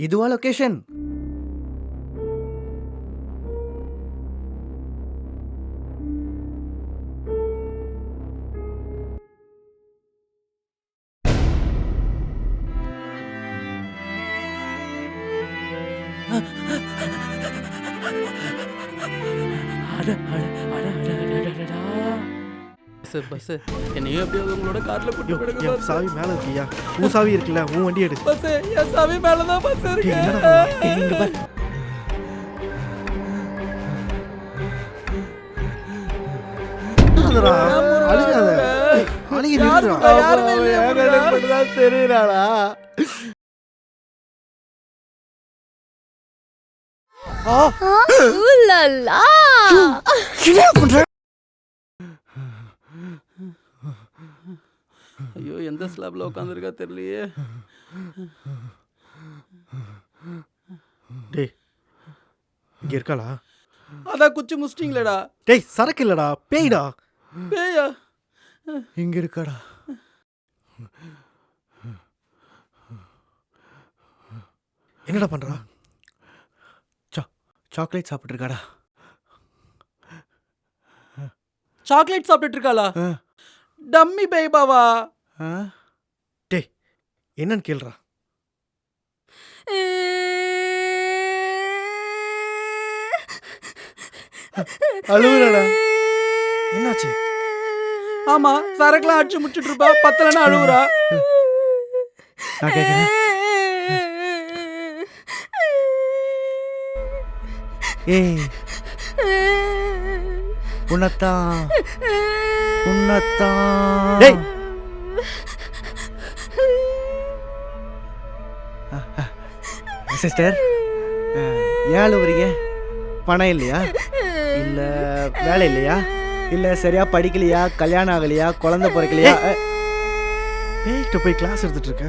இதுவா location bus bus என்னையும் எப்படியாவது உங்களோட கார்ல கூட்டி போடுங்க என் பஸ். சாவி மேல இருக்கியா? உன் சாவி இருக்குல்ல உன் வண்டி எடு. பஸ் என் சாவி மேலதான் பஸ் டேய், இருக்கு. இங்க பாரு. அழுகாதடா, அழுகாத. டேய், அழுகி நிறுத்துடா. யாருமே இல்லையா முருகா? தெரியுறாளா ஊலலா என்ன பண்ற? ஐயோ எந்த ஸ்லாப்ல உட்காந்துருக்கா தெரியலையே. டேய் இங்க இருக்காளா? அதான் குச்சி முச்சிட்டீங்களேடா டேய் சரக்கு இல்லடா பேய்டா. பேயா? இங்க இருக்காடா. என்னடா பண்றா? சா சாக்லேட் சாப்பிட்டு இருக்காடா சாக்லேட் சாப்பிட்டுட்டு இருக்காளா. டம்மி பேபாவா? டேய் என்னன்னு கேளுடா. அழுவுறடா. என்னாச்சு? ஆமா சரக்குலாம் அடிச்சு முடிச்சிட்டு இருப்பா பத்தலன்னா அழுவுறா. நான் கேட்குறேன் ஏய் உன்னத்தான் உன்னத்தான். சிஸ்டர் ஏன் அழுவுறீங்க பணம் இல்லையா? இல்லை வேலை இல்லையா? இல்லை சரியா படிக்கலையா? கல்யாணம் ஆகலையா? குழந்தை பிறக்கலையா? பேய்கிட்ட போய் கிளாஸ் எடுத்துட்டு இருக்க.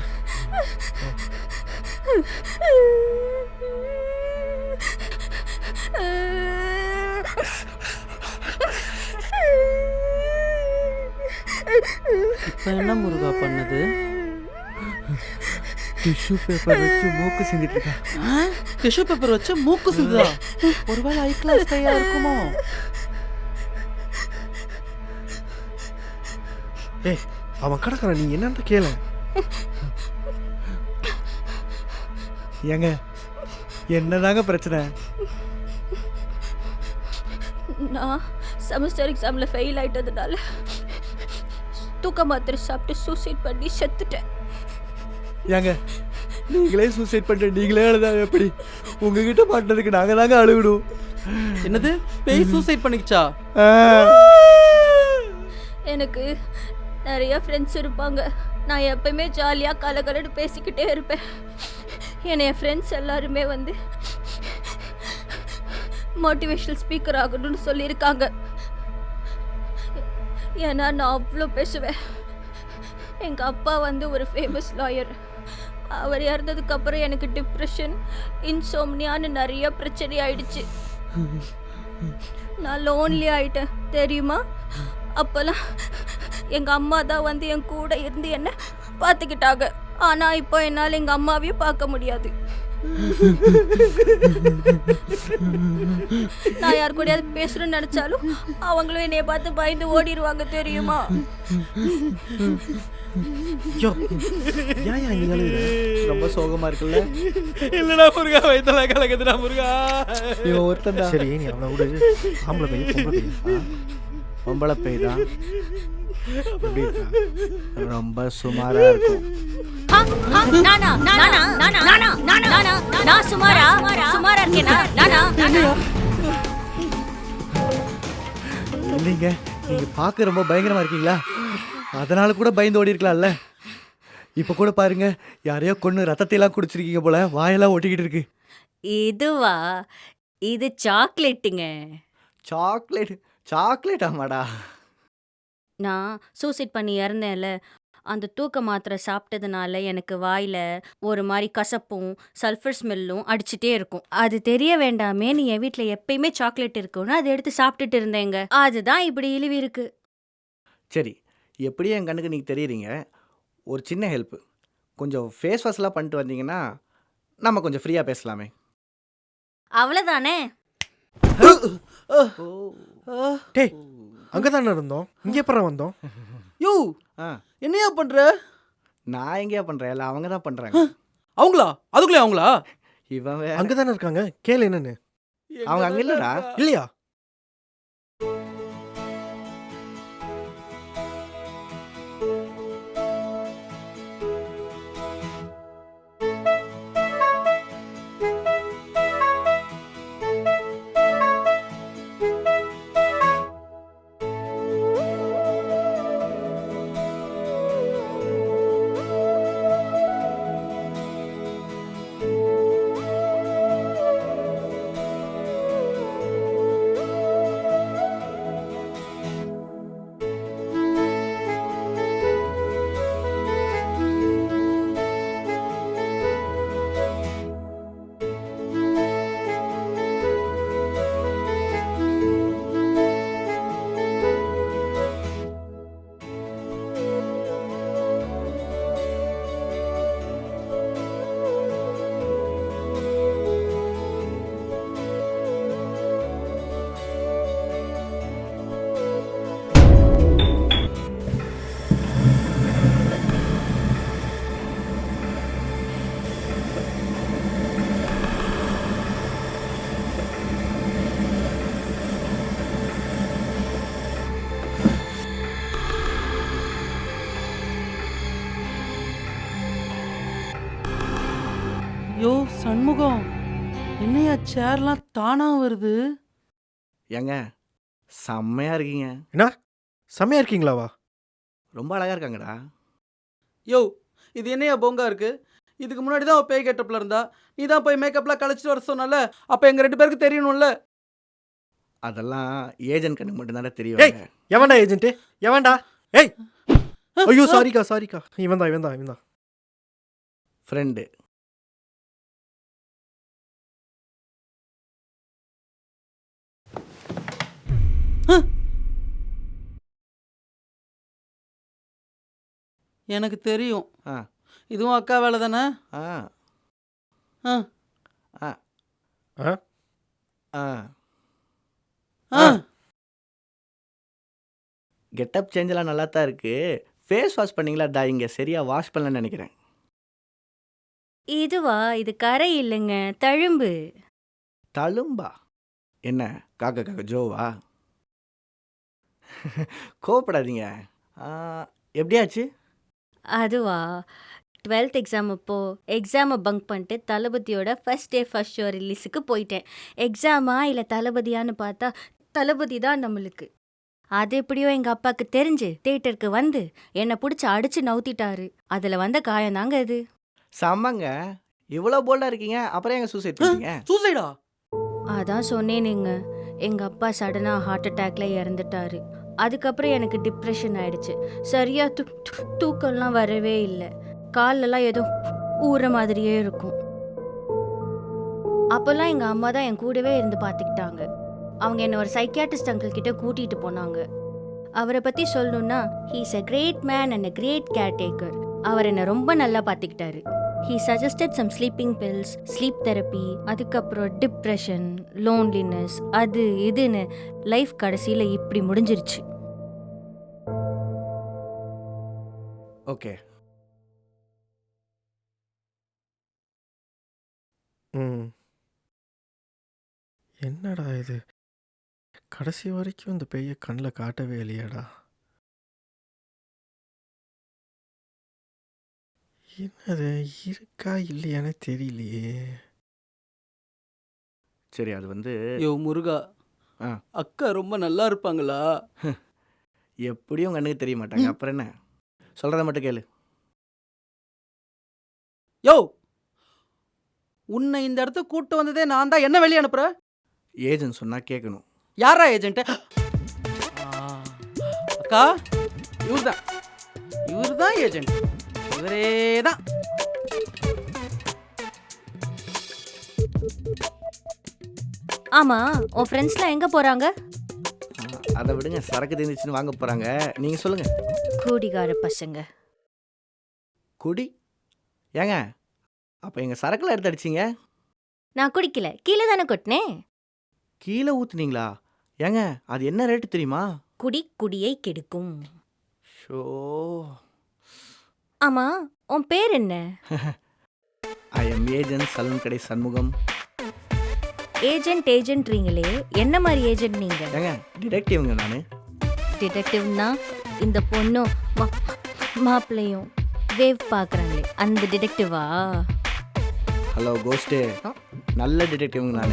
இப்ப என்ன முருகா பண்ணது? டிஷ்யூ பேப்பர் வச்சு மூக்கு சிந்திட்டு இருக்கா? டிஷ்யூ பேப்பர் வச்சு மூக்கு சிந்துதா? ஒருவேளை ஐ கிளாஸ் கையா இருக்குமோ? ஏய் அவன் கடற்கறான் நீ என்னன்னு கேள. ஏங்க என்னதாங்க பிரச்சனை? நான் செமஸ்டர் எக்ஸாம்ல ஃபெயில் ஆயிட்டதுனால தூக்க மாத்திரை சாப்பிட்டு சூசைட் பண்ணி செத்துட்டேன். ஏங்க நீங்களே சூசைட் பண்ணிட்டு நீங்களே அழுதா எப்படி? உங்ககிட்ட மாட்டினதுக்கு நாங்க தாங்க அழுகணும் என்னது? பேய் சூசைட் பண்ணிக்கிச்சா. எனக்கு நிறைய ஃப்ரெண்ட்ஸ் இருப்பாங்க. நான் எப்பயுமே ஜாலியாக கலகலன்னு பேசிக்கிட்டே இருப்பேன். என்னை என் ஃப்ரெண்ட்ஸ் எல்லாருமே வந்து மோட்டிவேஷனல் ஸ்பீக்கர் ஆகணும்னு சொல்லியிருக்காங்க. ஏன்னா நான் அவ்வளோ பேசுவேன். எங்கள் அப்பா வந்து ஒரு ஃபேமஸ் லாயர் அவர் இறந்ததுக்கப்புறம் எனக்கு டிப்ரெஷன் இன்சோம்னியான்னு நிறைய பிரச்சனை ஆயிடுச்சு. நான் லோன்லி ஆயிட்டேன். தெரியுமா? அப்போல்லாம் எங்கள் அம்மா தான் வந்து என் கூட இருந்து என்ன பார்த்துக்கிட்டாங்க. ஆனால் இப்போ என்னால் எங்கள் அம்மாவையும் பார்க்க முடியாது. நான் யார் கூடயாவது பேசணும்னு நினச்சாலும் அவங்களும் என்னைய பார்த்து பயந்து ஓடிடுவாங்க தெரியுமா? ஐயோ ஏன் ஏன் நீ அழுகுற ரொம்ப சோகமா இருக்குல்ல? இல்லடா முருகா வயித்துல கலக்குதுடா முருகா. இவன் ஒருத்தன் சரி நீ அவனை விடு. ஆம்பளை பையன் பொம்பளை பையன். ஆ? பொம்பளை பையன் தான். எப்படி இருக்கா? ரொம்ப சுமாரா இருக்கும். நானா நானா நானா நானா நானா நான் சுமாரா சுமாரா இருக்கேனா நானா நானா இல்லைங்க நீங்க பார்க்க ரொம்ப பயங்கரமா இருக்கீங்களா? அதனால கூட பயந்து ஓடி இருக்கலாம்ல. இப்போ கூட பாருங்க யாரையோ கொண்டு ரத்தத்தையெல்லாம் குடிச்சிருக்கீங்க போல வாயெல்லாம் ஒட்டிக்கிட்டு இருக்கு. இதுவா? இது சாக்லேட்டுங்க. சாக்லேட் சாக்லேட் ஆமாடா நான் சூசைட் பண்ணி இறந்தேன்ல. அந்த தூக்க மாத்திரை சாப்பிட்டதுனால எனக்கு வாயில ஒரு மாதிரி கசப்பும் சல்ஃபர் ஸ்மெல்லும் அடிச்சுட்டே இருக்கும். அது தெரிய வேண்டாமே நீ என் வீட்டில் எப்பயுமே சாக்லேட் இருக்கும்னு அதை எடுத்து சாப்பிட்டுட்டு இருந்தேங்க. அதுதான் இப்படி இழிவு இருக்கு. சரி எப்படியும் என் கண்ணுக்கு நீங்கள் தெரியுறீங்க. ஒரு சின்ன ஹெல்ப்பு கொஞ்சம் ஃபேஸ் வாஷ்லாம் பண்ணிட்டு வந்தீங்கன்னா நம்ம கொஞ்சம் ஃப்ரீயாக பேசலாமே. அவ்வளோதானே டேய் அங்கே தானே இருந்தோம். இங்கே எப்பறம் வந்தோம்? யோ ஆ. என்னையா பண்ற? நான் எங்கேயா பண்ணுறேன் இல்லை அவங்க தான் பண்ணுறாங்க அவங்களா? அதுக்குள்ளே அவங்களா? இவன் அங்கே தானே இருக்காங்க? கேளு என்னன்னு. அவங்க அங்க இல்லடா. இல்லையா? யோ சண்முகம். என்னையா சேர்லாம் தானா வருது? ஏங்க செம்மையாக இருக்கீங்க. என்ன? செம்மையா இருக்கீங்களாவா? ரொம்ப அழகாக இருக்காங்கடா. யோ இது என்னையா பொங்கா இருக்கு? இதுக்கு முன்னாடி தான் பேய் கெட்டப்ல இருந்தா. நீ தான் போய் மேக்கப்லாம் கழிச்சிட்டு வர சொன்னல அப்ப எங்க ரெண்டு பேருக்கு தெரியணும்ல? அதெல்லாம் ஏஜென்ட் கண்ணுக்கு மட்டும்தானே தெரியும். எவன்டா ஏஜென்ட்டு எவன்டா? ஏய்! ஐயோ சாரிக்கா சாரிக்கா. இவன் தான் இவன் தான் இவன் தான் ஃப்ரெண்டு எனக்கு தெரியும். ஆ. இதுவும் அக்கா வேலை தானே? ஆ. ஆ. ஆ. ஆ. ஆ. ஆ. கெட்டப் சேஞ்செல்லாம் நல்லா தான் இருக்கு. ஃபேஸ் வாஷ் பண்ணீங்களா? டா இங்கே சரியாக வாஷ் பண்ணலன்னு நினைக்கிறேன். இதுவா? இது கரை இல்லைங்க. தழும்பு. தழும்பா? என்ன? காக்க காக்க ஜோவா? கோவப்படாதீங்க. ஆ, எப்படியாச்சு? அதுவா? டுவெல்த் எக்ஸாம் அப்போ எக்ஸாமை பங்க் பண்ணிட்டு தளபதியோட ஃபர்ஸ்ட் டே ஃபர்ஸ்ட் ஷோ ரிலீஸுக்கு போயிட்டேன். எக்ஸாமா இல்லை தளபதியான்னு பார்த்தா தளபதி தான் நம்மளுக்கு. அது எப்படியோ எங்கள் அப்பாவுக்கு தெரிஞ்சு தேட்டருக்கு வந்து என்னை பிடிச்சி அடிச்சு நவுத்திட்டாரு. அதில் வந்த காயம் தாங்க அது. செம்மங்க. இவ்வளோ போல்டாக இருக்கீங்க அப்புறம் எங்க சூசைட் பண்ணீங்க சூசைடா அதான் சொன்னேனுங்க. எங்கள் அப்பா சடனாக ஹார்ட் அட்டாக்ல இறந்துட்டாரு. அதுக்கப்புறம் எனக்கு டிப்ரெஷன் ஆயிடுச்சு. சரியா தூ தூக்கம்லாம் வரவே இல்லை. கால்லெல்லாம் ஏதோ ஊற மாதிரியே இருக்கும். அப்போல்லாம் எங்கள் அம்மா தான் என் கூடவே இருந்து பார்த்துக்கிட்டாங்க அவங்க என்னை ஒரு சைக்கியாட்டிஸ்ட் அங்கிள் கிட்ட கூட்டிகிட்டு போனாங்க. அவரை பற்றி சொல்லணும்னா he's a great man and a great caretaker அவர் என்னை ரொம்ப நல்லா பார்த்துக்கிட்டாரு he suggested some sleeping pills sleep therapy அதுக்கப்புறம் டிப்ரெஷன் லோன்லினஸ் அது இதுன்னு லைஃப் கடைசியில் இப்படி முடிஞ்சிருச்சு. ஓகே ம். என்னடா இது? கடைசி வரைக்கும் இந்த பெய்ய கண்ணில் காட்டவே இல்லையாடா. என்னது இருக்கா இல்லையானே தெரியலையே. சரி அது வந்து யோ முருகா. ஆ. அக்கா ரொம்ப நல்லா இருப்பாங்களா? எப்படியும் கண்ணுக்கு தெரிய மாட்டாங்க. ம். அப்புறம் என்ன? சொல்கிறத மட்டும் கேளு. யோ! உன்னை இந்த இடத்துக்கு கூட்டு வந்ததே நான் தான். என்ன வெளியே அனுப்புற? ஏஜென்ட் சொன்னால் கேட்கணும் யாரா ஏஜென்ட்? அக்கா இவர் தான் இவர் தான் ஏஜென்ட். இவரே தான். ஆமாம் உன் ஃப்ரெண்ட்ஸ்லாம் எங்கே போகிறாங்க அதை விடுங்க சரக்கு தெரிஞ்சிச்சுன்னு வாங்க போகிறாங்க நீங்கள் சொல்லுங்கள் கூடிகார பசங்க. குடி? ஏங்க அப்போ எங்கள் சரக்குல எடுத்து அடிச்சிங்க? நான் குடிக்கல. கீழே தானே கொட்டினேன்? கீழே ஊற்றுனீங்களா ஏங்க அது என்ன ரேட்டு தெரியுமா? குடி குடியை கெடுக்கும். ஷோ. ஆமா உன் பேர் என்ன? ஐ எம் ஏஜென்ட் சலூன் கடை சண்முகம் ஏஜென்ட் ஏஜென்ட்றீங்களே என்ன மாதிரி ஏஜென்ட் நீங்க? ஏங்க டிடெக்டிவ்ங்க நான். டிடெக்டிவ்னா இந்த பொண்ணும் மா- மாப்பிள்ளையும் வேவ் பார்க்குறாங்களே அந்த டிடெக்டிவா? Hello ghost. நல்ல டிடெக்டிவ்ங்க நான்.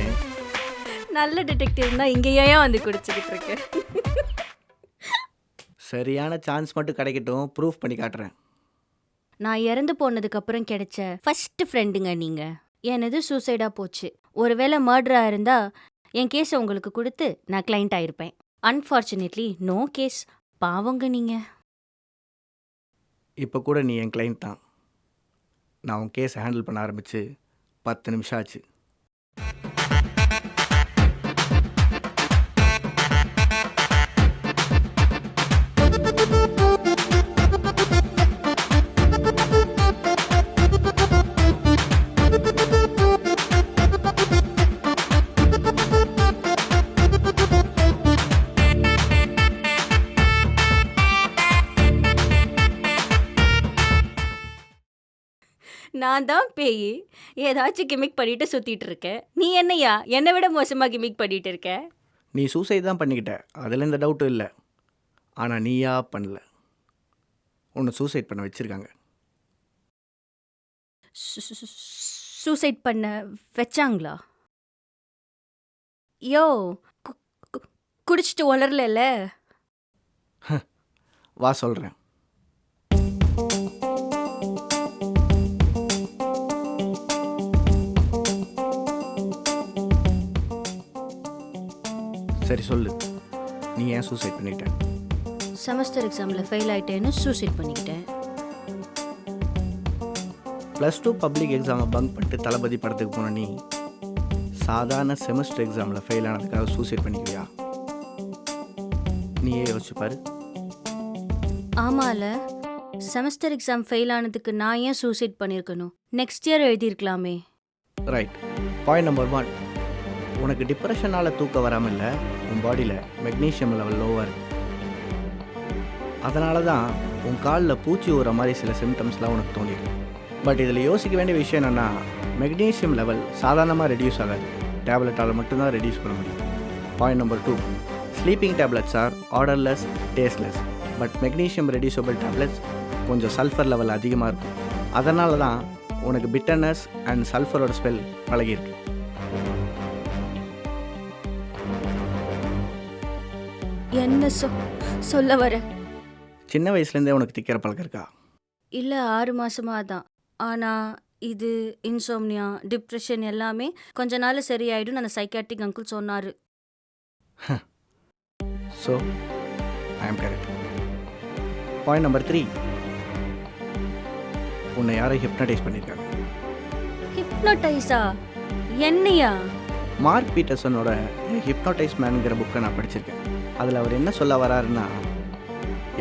நல்ல டிடெக்டிவ்னா இங்கே ஏன் வந்து குடிச்சிக்கிட்டு இருக்கு? சரியான சான்ஸ் மட்டும் கிடைக்கட்டும் ப்ரூஃப் பண்ணி காட்டுறேன். நான் இறந்து போனதுக்கு அப்புறம் கிடைச்ச ஃபர்ஸ்ட் ஃப்ரெண்டுங்க நீங்க. எனது சூசைடா போச்சு? ஒருவேளை மர்டராக இருந்தால் என் கேஸை உங்களுக்கு கொடுத்து நான் கிளைண்ட் ஆயிருப்பேன். அன்ஃபார்ச்சுனேட்லி நோ கேஸ் பாவங்க நீங்கள் இப்போ கூட நீ என் கிளைண்ட் தான். நான் உன் கேஸை ஹேண்டில் பண்ண ஆரம்பித்து பத்து நிமிஷம் ஆச்சு. நான் தான் பேய். ஏதாச்சும் கிமிக் பண்ணிட்டு சுத்திட்டு இருக்கேன் நீ என்னையா? என்னை விட மோசமா கிமிக் பண்ணிட்டு இருக்க? நீ சூசைட் தான் பண்ணிக்கிட்ட. அதில் எந்த டவுட்டும் இல்லை. ஆனால் நீயா பண்ணல. உன்னை சூசைட் பண்ண வச்சுருக்காங்க. சூசைட் பண்ண வச்சாங்களா? யோ குடிச்சிட்டு வளரல வா சொல்கிறேன் சரி சொல்லு. நீ ஏன் சூசைட் பண்ணிட்ட? செமஸ்டர் எக்ஸாமில் ஃபெயில் ஆயிட்டேன்னு சூசைட் பண்ணிக்கிட்டேன் ப்ளஸ் டூ பப்ளிக் எக்ஸாமை பங்க் பண்ணிட்டு தளபதி படத்துக்கு போன நீ சாதாரண செமஸ்டர் எக்ஸாமில் ஃபெயில் ஆனதுக்காக சூசைட் பண்ணிக்குவியா நீயே யோசிச்சு பாரு. ஆமால. செமஸ்டர் எக்ஸாம் ஃபெயில் ஆனதுக்கு நான் ஏன் சூசைட் பண்ணியிருக்கணும் நெக்ஸ்ட் இயர் எழுதியிருக்கலாமே. ரைட் பாயிண்ட் நம்பர் ஒன் உனக்கு டிப்ரெஷனால் தூக்கம் வராமல் இல்லை உன் பாடியில் மெக்னீஷியம் லெவல் லோவாக இருக்கு அதனால தான் உன் காலில் பூச்சி ஊற மாதிரி சில சிம்டம்ஸ்லாம் உனக்கு தோணிடும் பட் இதில் யோசிக்க வேண்டிய விஷயம் என்னென்னா மெக்னீஷியம் லெவல் சாதாரணமாக ரெடியூஸ் ஆகாது. டேப்லெட்டால் மட்டும்தான் ரெடியூஸ் பண்ண முடியும். Point number two sleeping tablets are odourless tasteless but magnesium reducible tablets கொஞ்சம் சல்ஃபர் லெவல் அதிகமாக இருக்கும். அதனால தான் உனக்கு பிட்டர்னஸ் அண்ட் சல்ஃபரோட ஸ்பெல் பழகிருக்கு என்ன சொ சொல்ல வர? சின்ன வயசுலேருந்தே உனக்கு திக்கிற பழக்கம் இருக்கா? இல்லை ஆறு மாசமா தான் ஆனால் இது இன்சோம்னியா டிப்ரெஷன் எல்லாமே கொஞ்ச நாள் சரியாயிடும் அந்த சைக்காட்ரிக் அங்கிள் சொன்னார். So I am correct point number three உன்னை யாரும் ஹிப்னடைஸ் பண்ணியிருக்காங்க ஹிப்னோடைஸா என்னையா? மார்க் பீட்டர்சனோட ஹிப்னோடைஸ் மேனுங்கிற புக்கை நான் படிச்சிருக்கேன். அதில் அவர் என்ன சொல்ல வராருன்னா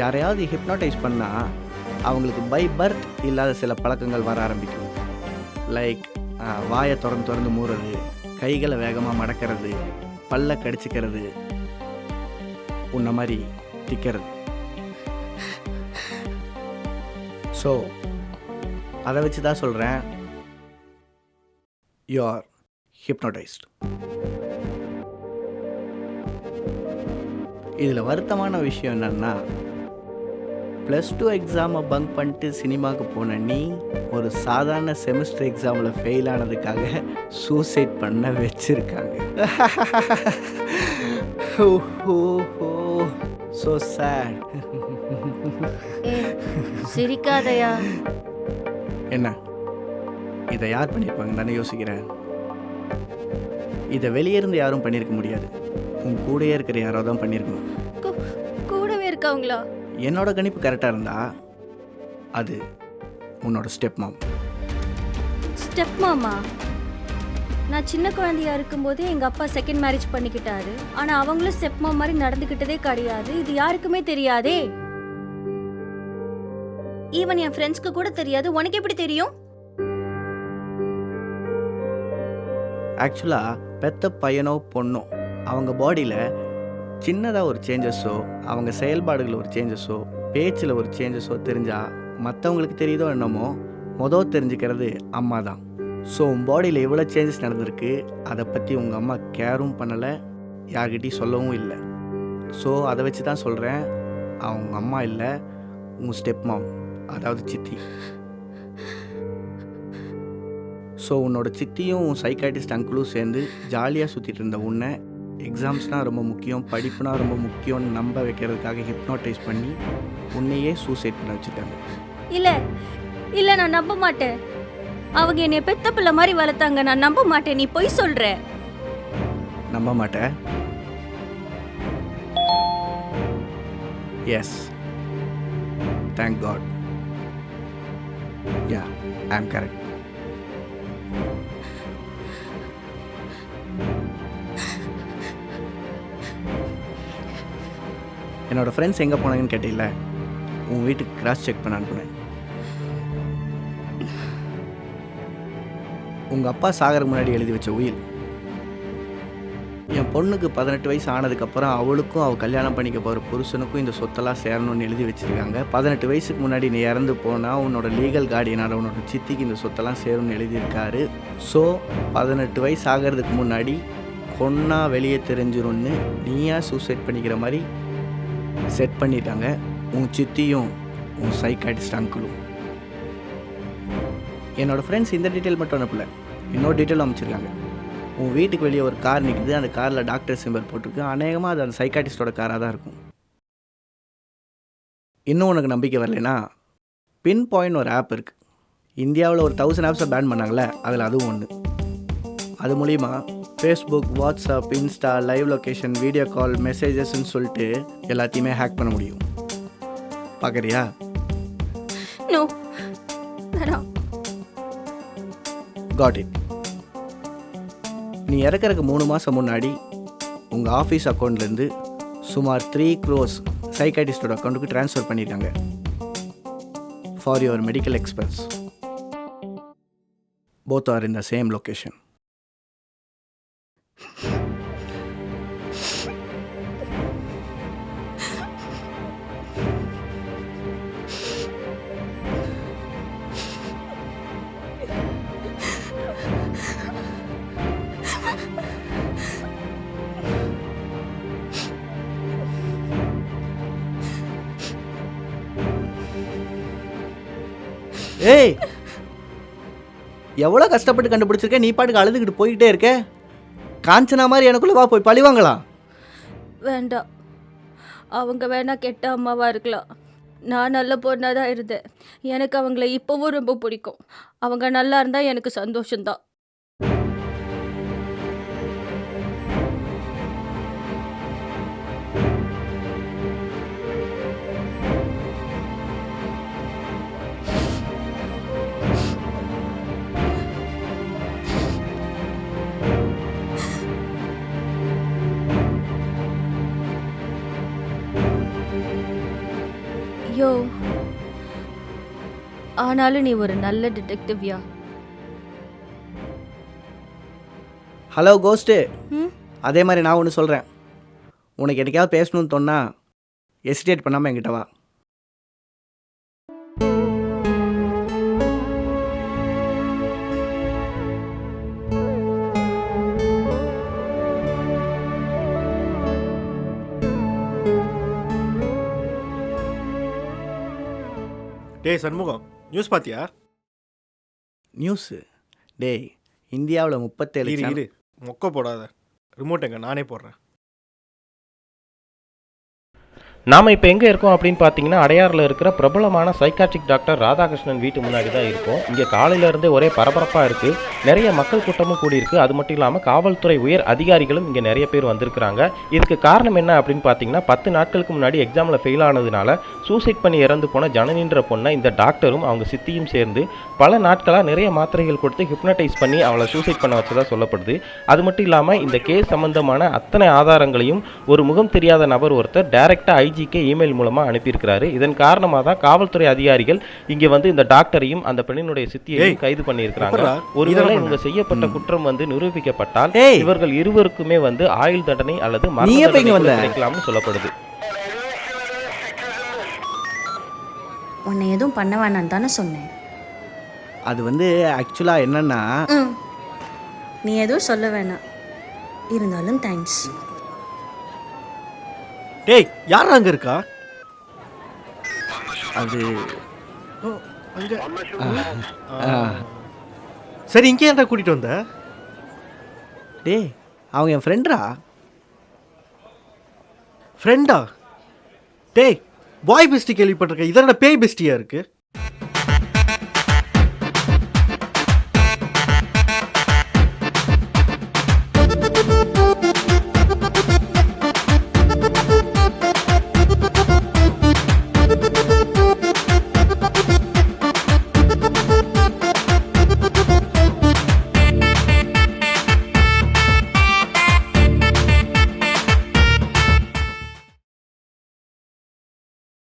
யாரையாவது ஹிப்னோடைஸ் பண்ணால் அவங்களுக்கு பை பர்த் இல்லாத சில பழக்கங்கள் வர ஆரம்பிக்கும். லைக் வாயை திறந்து திறந்து மூடுறது கைகளை வேகமாக மடக்கிறது பல்ல கடிச்சிக்கிறது உன்ன மாதிரி திக்கிறது. ஸோ அதை வச்சு தான் சொல்கிறேன் யூ ஆர் ஹிப்னோடைஸ்ட் இதில் வருத்தமான விஷயம் என்னன்னா ப்ளஸ் டூ எக்ஸாமை பங்க் பண்ணிட்டு சினிமாவுக்கு போன நீ ஒரு சாதாரண செமஸ்டர் எக்ஸாமில் ஃபெயில் ஆனதுக்காக சூசைட் பண்ண வச்சிருக்காங்க. ஸோ சேட் சிரிக்காதயா? என்ன? இதை யார் பண்ணியிருப்பாங்க தானே யோசிக்கிறேன். இதை வெளியே இருந்து யாரும் பண்ணியிருக்க முடியாது. உன் கூடயே இருக்கிற யாரோ தான் பண்ணியிருக்கணும். கூடவே இருக்கவங்களா? என்னோட கணிப்பு கரெக்டாக இருந்தா அது உன்னோட ஸ்டெப் மாம் ஸ்டெப் மாமா நான் சின்ன குழந்தையா இருக்கும்போதே எங்க அப்பா செகண்ட் மேரேஜ் பண்ணிக்கிட்டாரு. ஆனா அவங்களும் ஸ்டெப் மாம் மாதிரி நடந்துக்கிட்டதே கிடையாது. இது யாருக்குமே தெரியாதே. ஈவன் என் ஃப்ரெண்ட்ஸ்க்கு கூட தெரியாது. உனக்கு எப்படி தெரியும்? ஆக்சுவலாக பெத்த பையனோ பொண்ணோ அவங்க பாடியில் சின்னதாக ஒரு சேஞ்சஸோ அவங்க செயல்பாடுகள் ஒரு சேஞ்சஸோ பேச்சில் ஒரு சேஞ்சஸோ தெரிஞ்சால் மற்றவங்களுக்கு தெரியுதோ என்னமோ மொதல் தெரிஞ்சுக்கிறது அம்மா தான். ஸோ உன் பாடியில் எவ்வளோ சேஞ்சஸ் நடந்திருக்கு அதை பற்றி உங்கள் அம்மா கேரும் பண்ணலை யார்கிட்டையும் சொல்லவும் இல்லை. ஸோ அதை வச்சு தான் சொல்கிறேன் அவங்க அம்மா இல்லை உங்கள் ஸ்டெப் மாம் அதாவது சித்தி. ஸோ உன்னோட சித்தியும் உன் சைக்காட்டிஸ்ட் அங்கிளும் சேர்ந்து ஜாலியாக சுற்றிட்டு இருந்த உன்னை எக்ஸாம்ஸ்னால் ரொம்ப முக்கியம் படிப்புனா ரொம்ப முக்கியம்னு நம்ப வைக்கிறதுக்காக ஹிப்னோட்டைஸ் பண்ணி உன்னையே சூசைட் பண்ண வச்சுட்டாங்க. இல்ல இல்ல நான் நம்ப மாட்டேன். அவங்க என்னை பெத்த பிள்ளை மாதிரி வளர்த்தாங்க. நான் நம்ப மாட்டேன். நீ பொய் சொல்ற. நம்ப மாட்டேன் yes thank God yeah I am correct என்னோடய ஃப்ரெண்ட்ஸ் எங்கே போனாங்கன்னு கேட்டில்ல உன் வீட்டுக்கு கிராஸ் செக் பண்ண அனுப்புனேன். உங்கள் அப்பா சாகருக்கு முன்னாடி எழுதி வச்ச உயில். என் பொண்ணுக்கு பதினெட்டு வயசு ஆனதுக்கப்புறம் அவளுக்கும் அவள் கல்யாணம் பண்ணிக்க போகிற புருஷனுக்கும் இந்த சொத்தெல்லாம் சேரணும்னு எழுதி வச்சுருக்காங்க. பதினெட்டு வயசுக்கு முன்னாடி நீ இறந்து போனால் உன்னோட லீகல் கார்டியனால் உன்னோட சித்திக்கு இந்த சொத்தெல்லாம் சேரும்னு எழுதியிருக்காரு. ஸோ பதினெட்டு வயசு ஆகிறதுக்கு முன்னாடி பொண்ணாக வெளியே தெரிஞ்சிரும்னு நீயா சூசைட் பண்ணிக்கிற மாதிரி செட் பண்ணிட்டாங்க உன் சித்தியும் உன் சைக்காட்டிஸ்ட் அங்கிளும் என்னோடய ஃப்ரெண்ட்ஸ் இந்த டீட்டெயில் மட்டும் அனுப்பல. இன்னொரு டீட்டெயில் அமைச்சிருக்காங்க உன் வீட்டுக்கு வெளியே ஒரு கார் நிற்குது அந்த காரில் டாக்டர் சிம்பர் போட்டிருக்கு. அநேகமாக அது அந்த சைக்காட்டிஸ்டோட காராக தான் இருக்கும். இன்னும் உனக்கு நம்பிக்கை வரலைன்னா பின் பாயிண்ட் ஒரு ஆப் இருக்குது இந்தியாவில் ஒரு தௌசண்ட் ஆப்ஸை பேன் பண்ணாங்களே அதில் அதுவும் ஒன்று அது மூலிமா Facebook WhatsApp Insta live location video call மெசேஜஸ்ன்னு சொல்லிட்டு எல்லாத்தையுமே ஹேக் பண்ண முடியும். பார்க்குறியா நோ காட் இட் நீ இறக்கறதுக்கு மூணு மாதம் முன்னாடி உங்கள் ஆஃபீஸ் அக்கௌண்ட்லேருந்து சுமார் த்ரீ க்ரோஸ் சைக்காட்டிஸ்டோட அக்கௌண்ட்டுக்கு ட்ரான்ஸ்ஃபர் பண்ணியிருக்காங்க for your medical expense both are in the same location ஏய் எவ்வளோ கஷ்டப்பட்டு கண்டுபிடிச்சிருக்க? நீ பாட்டுக்கு அழுதுகிட்டு போய்கிட்டே இருக்க. காஞ்சனா மாதிரி எனக்குள்ள வா போய் பழிவாங்கலாம் வேண்டாம். அவங்க வேணா கெட்ட அம்மாவா இருக்கலாம். நான் நல்ல பொண்ணாக தான் இருந்தேன். எனக்கு அவங்கள இப்போவும் ரொம்ப பிடிக்கும். அவங்க நல்லா இருந்தா எனக்கு சந்தோஷம்தான். யோ ஆனாலும் நீ ஒரு நல்ல டிடெக்டிவ்யா ஹலோ கோஸ்ட்டு அதே மாதிரி நான் ஒன்று சொல்கிறேன் உனக்கு என்னைக்காவது பேசணும்னு தோணா எசிடேட் பண்ணாமல் என்கிட்ட வா. டேய் சண்முகம் நியூஸ் பாத்தியா? நியூஸு டேய் இந்தியாவில் முப்பத்தேழு மொக்க போடாத. ரிமோட் எங்க? நானே போடுறேன். நாம் இப்போ எங்கே இருக்கோம் அப்படின்னு பார்த்தீங்கன்னா அடையாறில் இருக்கிற பிரபலமான சைக்காட்ரிக் டாக்டர் ராதாகிருஷ்ணன் வீட்டு முன்னாடி தான் இருக்கோம். இங்கே காலையிலேருந்தே ஒரே பரபரப்பாக இருக்குது நிறைய மக்கள் கூட்டமும் கூடியிருக்கு அது மட்டும் இல்லாமல் காவல்துறை உயர் அதிகாரிகளும் இங்கே நிறைய பேர் வந்திருக்கிறாங்க. இதுக்கு காரணம் என்ன அப்படின்னு பார்த்தீங்கன்னா பத்து நாட்களுக்கு முன்னாடி எக்ஸாமில் ஃபெயில் ஆனதுனால சூசைட் பண்ணி இறந்து போன ஜனனின்ற பொண்ணை இந்த டாக்டரும் அவங்க சித்தியும் சேர்ந்து பல நாட்களாக நிறைய மாத்திரைகள் கொடுத்து ஹிப்னடைஸ் பண்ணி அவளை சூசைட் பண்ண வச்சதா சொல்லப்படுது. அது மட்டும் இல்லாமல் இந்த கேஸ் சம்பந்தமான அத்தனை ஆதாரங்களையும் ஒரு முகம் தெரியாத நபர் ஒருத்தர் டைரக்டாக ஐஜி ஐஜிக்கு இமெயில் மூலமாக அனுப்பியிருக்கிறாரு. இதன் காரணமாக தான் காவல்துறை அதிகாரிகள் இங்கே வந்து இந்த டாக்டரையும் அந்த பெண்ணினுடைய சித்தியையும் கைது பண்ணியிருக்கிறாங்க? ஒருவேளை இவங்க செய்யப்பட்ட குற்றம் வந்து நிரூபிக்கப்பட்டால். இவர்கள் இருவருக்குமே வந்து ஆயுள் தண்டனை அல்லது மரண தண்டனை? கிடைக்கலாம்னு சொல்லப்படுது. உன்னை எதுவும் பண்ண வேணான்னு தானே சொன்னேன். அது வந்து ஆக்சுவலாக என்னன்னா நீ எதுவும் சொல்ல வேணாம். இருந்தாலும் தேங்க்ஸ் டேய் யார் அங்க இருக்கா? அது சரி இங்கே ஏன்டா கூட்டிட்டு வந்த? டேய் அவங்க என் ஃப்ரெண்ட்ரா ஃப்ரெண்டா டேய் பாய் பெஸ்டி கேள்விப்பட்டிருக்கேன். இதோட பேய் பெஸ்டியா இருக்கு?